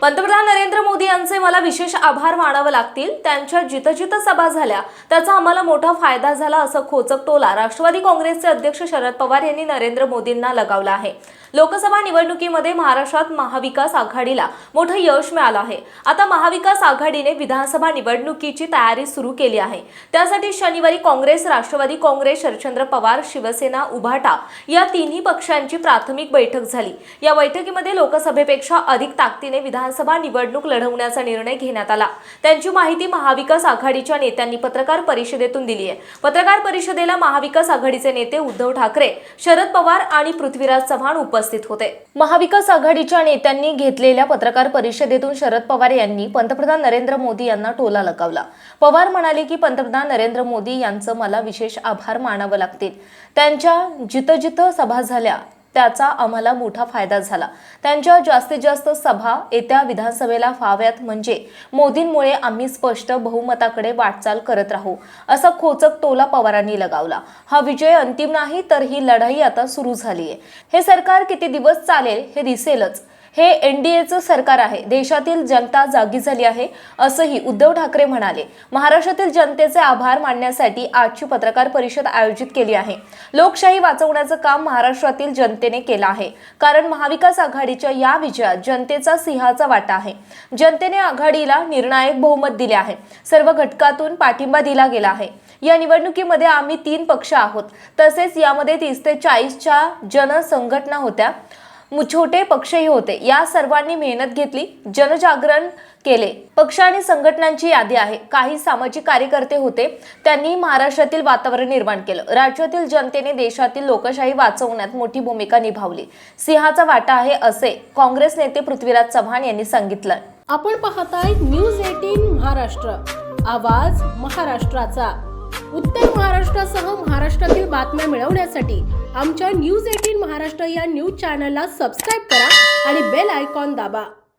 पंतप्रधान नरेंद्र मोदी यांचे मला विशेष आभार मानावे लागतील. त्यांच्या जिथं जिथं सभा झाल्या त्याचा आम्हाला मोठा फायदा झाला असं खोचक टोला राष्ट्रवादी काँग्रेसचे अध्यक्ष शरद पवार यांनी नरेंद्र मोदींना लगावला आहे. लोकसभा निवडणुकीमध्ये महाराष्ट्रात महाविकास आघाडीला मोठं यश मिळालं आहे. आता महाविकास आघाडीने विधानसभा निवडणुकीची तयारी सुरू केली आहे. त्यासाठी शनिवारी काँग्रेस राष्ट्रवादी काँग्रेस शरदचंद्र पवार शिवसेना उभाटा या तिन्ही पक्षांची प्राथमिक बैठक झाली. या बैठकीमध्ये लोकसभेपेक्षा अधिक ताकदीने विधानसभा निवडणूक लढवण्याचा निर्णय घेण्यात आला. त्यांची माहिती महाविकास आघाडीच्या नेत्यांनी पत्रकार परिषदेतून दिली आहे. पत्रकार परिषदेला महाविकास आघाडीचे नेते उद्धव ठाकरे शरद पवार आणि पृथ्वीराज चव्हाण उपस्थित होते. महाविकास आघाडीच्या नेत्यांनी घेतलेल्या पत्रकार परिषदेतून शरद पवार यांनी पंतप्रधान नरेंद्र मोदी यांना टोला लगावला पवार म्हणाले की पंतप्रधान नरेंद्र मोदी यांचं मला विशेष आभार मानावं लागतील. त्यांच्या जिथं जिथं सभा झाल्या त्याचा आम्हाला मोठा फायदा झाला. त्यांच्या जास्तीत जास्त सभा येत्या विधानसभेला व्हाव्यात म्हणजे मोदींमुळे आम्ही स्पष्ट बहुमताकडे वाटचाल करत राहू असा खोचक टोला पवारांनी लगावला. हा विजय अंतिम नाही तर ही लढाई आता सुरू झाली आहे हे सरकार किती दिवस चालेल हे दिसेलच. हे एनडीएचं सरकार आहे. देशातील जनता जागी झाली आहे असंही उद्धव ठाकरे म्हणाले. महाराष्ट्रातील जनतेचे आभार मानण्यासाठी आजची पत्रकार परिषद आयोजित केली आहे. लोकशाही वाचवण्याचं काम महाराष्ट्रातील जनतेने केलं आहे. कारण महाविकास आघाडीच्या या विजयात जनतेचा सिंहाचा वाटा आहे. जनतेने आघाडीला निर्णायक बहुमत दिले आहे. सर्व घटकातून पाठिंबा दिला गेला आहे. या निवडणुकीमध्ये आम्ही तीन पक्ष आहोत. तसेच यामध्ये तीस ते चाळीसच्या जनसंघटना होत्या. छोटे पक्षही होते. या सर्वांनी मेहनत घेतली जनजागरण केले. पक्ष आणि संघटनांची यादी आहे. काही सामाजिक कार्यकर्ते होते. त्यांनी महाराष्ट्रातील वातावरण निर्माण केलं. राज्यातील जनतेने देशातील लोकशाही वाचवण्यात मोठी भूमिका निभावली. सिंहाचा वाटा आहे असे काँग्रेस नेते पृथ्वीराज चव्हाण यांनी सांगितलं. आपण पाहताय न्यूज एटीन महाराष्ट्र. आवाज महाराष्ट्राचा. उत्तर महाराष्ट्रासह महाराष्ट्रातील बातम्या मिळवण्यासाठी आमच्या न्यूज एटीन महाराष्ट्र या न्यूज चॅनलला सबस्क्राईब करा आणि बेल आयकॉन दाबा.